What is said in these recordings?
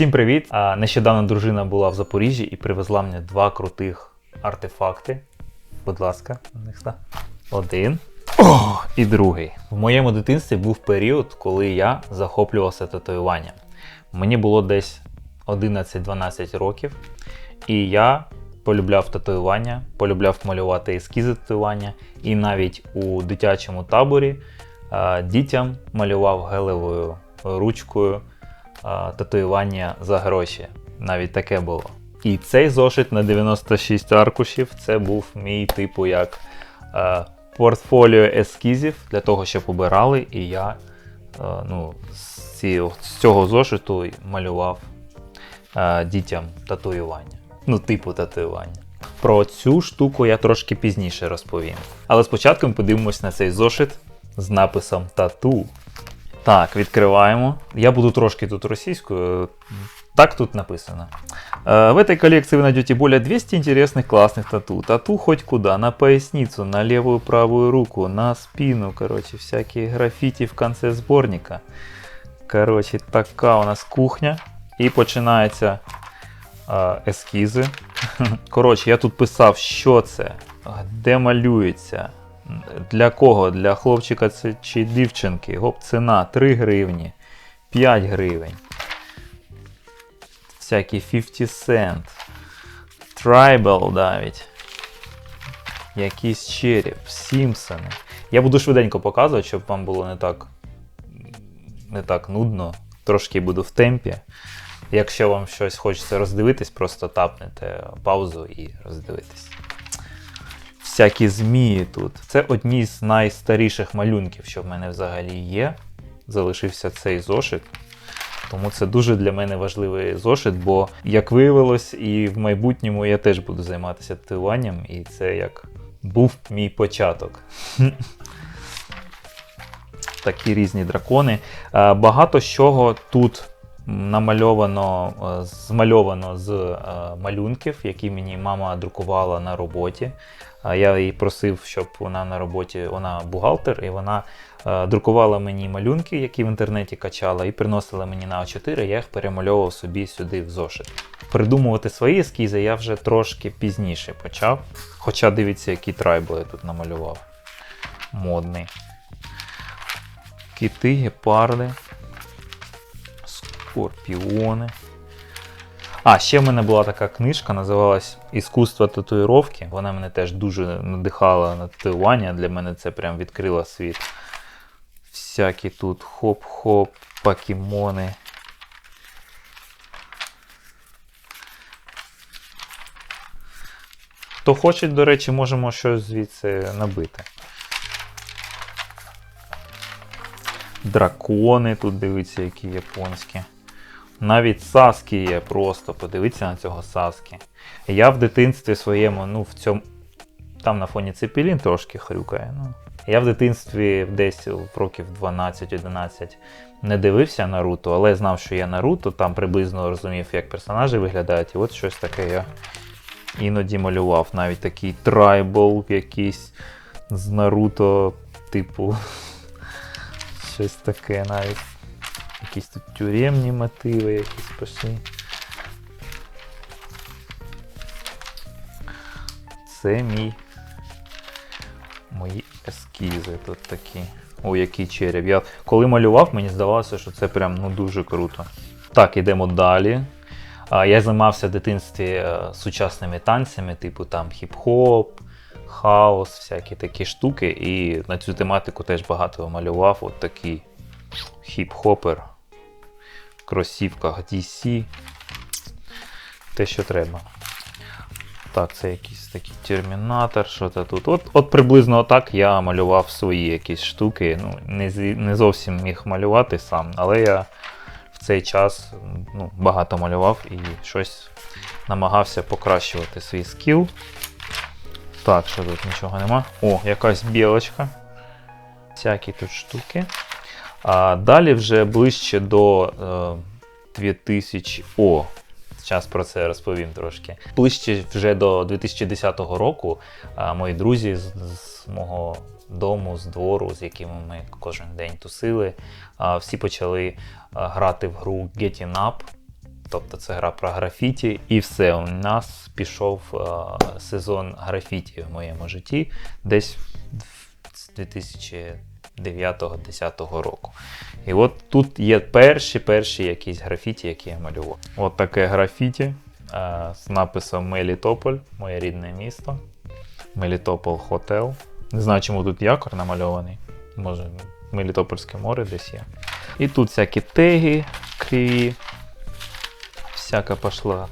Всім привіт! Нещодавно дружина була в Запоріжжі і привезла мені два крутих артефакти. Будь ласка, один. О, і другий. В моєму дитинстві був період, коли я захоплювався татуюванням. Мені було десь 11-12 років, і я полюбляв татуювання, полюбляв малювати ескізи татуювання, і навіть у дитячому таборі дітям малював гелевою ручкою татуювання за гроші. Навіть таке було. І цей зошит на 96 аркушів це був мій типу як е, портфоліо ескізів для того, щоб обирали, і я е, ну, з, ці, з цього зошиту малював е, дітям татуювання. Ну, типу татуювання. Про цю штуку я трошки пізніше розповім. Але спочатку ми подивимось на цей зошит з написом тату. Так, відкриваємо. Я буду трошки тут російською. Так тут написано. Э, В этой коллекции вы найдете более 200 интересных классных тату. Тату хоть куда, на поясницу, на левую правую руку, на спину, короче, всякие граффити в конце сборника. Короче, така у нас кухня. І починаються е, ескізи. Коротше, я тут писав, що це, де малюється, для кого, для хлопчика чи дівчинки. Гоп, ціна 3 гривні, 5 гривень. Всякі 50 Cent. Tribal навіть. Якийсь череп, Сімпсони. Я буду швиденько показувати, щоб вам було не так, не так нудно. Трошки буду в темпі. Якщо вам щось хочеться роздивитись, просто тапнете паузу і роздивитесь. Всякі змії тут. Це одні з найстаріших малюнків, що в мене взагалі є. Залишився цей зошит. Тому це дуже для мене важливий зошит, бо, як виявилось, і в майбутньому я теж буду займатися татуюванням, і це як був мій початок. Такі різні дракони. Багато чого тут намальовано, е, змальовано з е, малюнків, які мені мама друкувала на роботі. Я її просив, щоб вона на роботі, вона бухгалтер, і вона е, друкувала мені малюнки, які в інтернеті качала, і приносила мені на А4, я їх перемальовував собі сюди в зошит. Придумувати свої ескізи я вже трошки пізніше почав. Хоча дивіться, які трайбли я тут намалював. Модний. Кити, гепарди, скорпіони. А, ще в мене була така книжка, називалась Іскусство татуїровки. Вона мене теж дуже надихала на татуювання. Для мене це прям відкрило світ. Всякі тут хоп-хоп, покемони. Хто хоче, до речі, можемо щось звідси набити. Дракони тут дивіться, які японські. Навіть Саскі є просто, подивіться на цього Саскі. Я в дитинстві своєму, ну, в цьому. Там на фоні Цепелін трошки хрюкає. Ну. Я в дитинстві десь в років 12-11 не дивився Наруто, але знав, що є Наруто, там приблизно розумів, як персонажі виглядають. І от щось таке я іноді малював. Навіть такий трайбл якийсь з Наруто, типу. Щось таке навіть. Якісь тут тюремні мотиви, якісь пішли. Це мій. Мої ескізи тут такі. О, який череп. Я коли малював, мені здавалося, що це прям ну, дуже круто. Так, ідемо далі. Я займався в дитинстві е, сучасними танцями, типу там хіп-хоп, хаос, всякі такі штуки. І на цю тематику теж багато малював. От такий хіп-хопер кросівках DC. Те, що треба. Так, це якийсь такий термінатор, що то тут. От от приблизно отак я малював свої якісь штуки. Ну, Не не зовсім міг малювати сам, але я в цей час ну, багато малював і щось намагався покращувати свій скіл. Так, що тут нічого нема. О, якась білочка. Всякі тут штуки. А далі вже ближче до е, 2000 О. Зараз про це розповім трошки. Ближче вже до 2010 року а, мої друзі з, з мого дому, з двору, з якими ми кожен день тусили, а, всі почали а, грати в гру Getting Up. Тобто це гра про графіті, і все. У нас пішов а, сезон графіті в моєму житті десь в 2000 9-10 року. І от тут є перші перші якісь графіті, які я малював. От таке графіті а, з написом Мелітополь, моє рідне місто. Мелітополь Хотел. Не знаю, чому тут якор намальований. Може, Мелітопольське море десь є. І тут всякі теги криві. Всяка пошла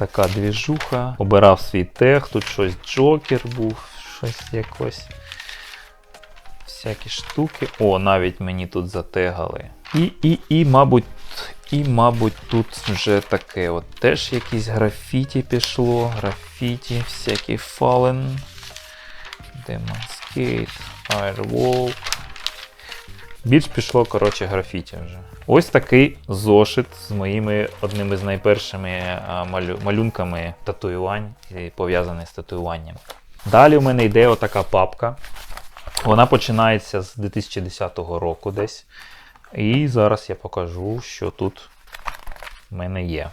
така двіжуха. Обирав свій тег, тут щось джокер був, щось якось. Всякі штуки. О, навіть мені тут затегали. І, і, і, мабуть, і, мабуть, тут вже таке. От теж якісь графіті пішло. Графіті, всякі Fallen. Demonskate, Firewall. Більш пішло, коротше, графіті вже. Ось такий зошит з моїми одними з найпершими малю, малюнками татуювань, пов'язаний з татуюванням. Далі в мене йде отака папка. Вона починається з 2010 року десь. І зараз я покажу, що тут в мене є.